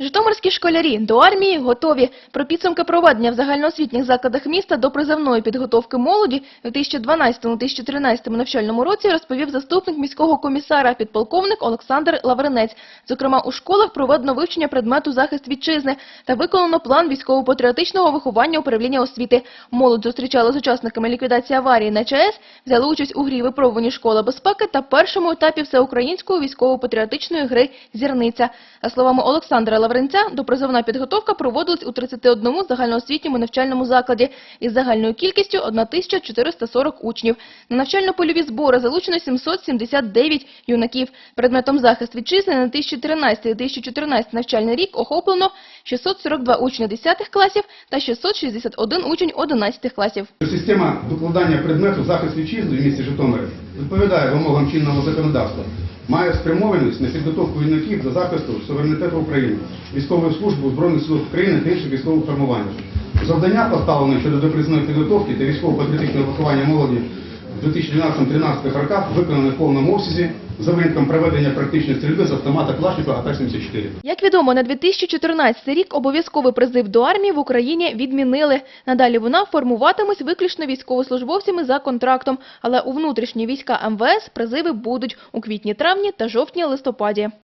Житомирські школярі до армії готові. Про підсумки проведення в загальноосвітніх закладах міста до призовної підготовки молоді у 2012-2013 навчальному році розповів заступник міського комісара, підполковник Олександр Лавринець. Зокрема, у школах проведено вивчення предмету захист вітчизни та виконано план військово-патріотичного виховання управління освіти. Молодь зустрічала з учасниками ліквідації аварії на ЧАЕС, взяли участь у грі випробуванні школа безпеки та першому етапі всеукраїнської військово-патріотичної гри «Зірниця». За словами Олександра Лавринця, допризовна підготовка проводилась у 31 загальноосвітньому навчальному закладі із загальною кількістю 1440 учнів. На навчально-польові збори залучено 779 юнаків. Предметом захист вітчизни на 2013-2014 навчальний рік охоплено 642 учні 10 класів та 661 учень 11 класів. Система викладання предмету захист вітчизни в місті Житомирі відповідає вимогам чинного законодавства. Має спрямованість на підготовку юнаків до захисту суверенітету України, військової служби Збройних сил України та інших військових формувань. Завдання поставлені щодо допризної підготовки та військово-патріотичного виховання молоді в 2012-2013 роках виконані в повному обсязі за винятком проведення практичної стрільби з автомата Калашникова АТ-74. Як відомо, на 2014 рік обов'язковий призив до армії в Україні відмінили. Надалі вона формуватимуть виключно військовослужбовцями за контрактом, але у внутрішні війська МВС призиви будуть у квітні-травні та жовтні-листопаді.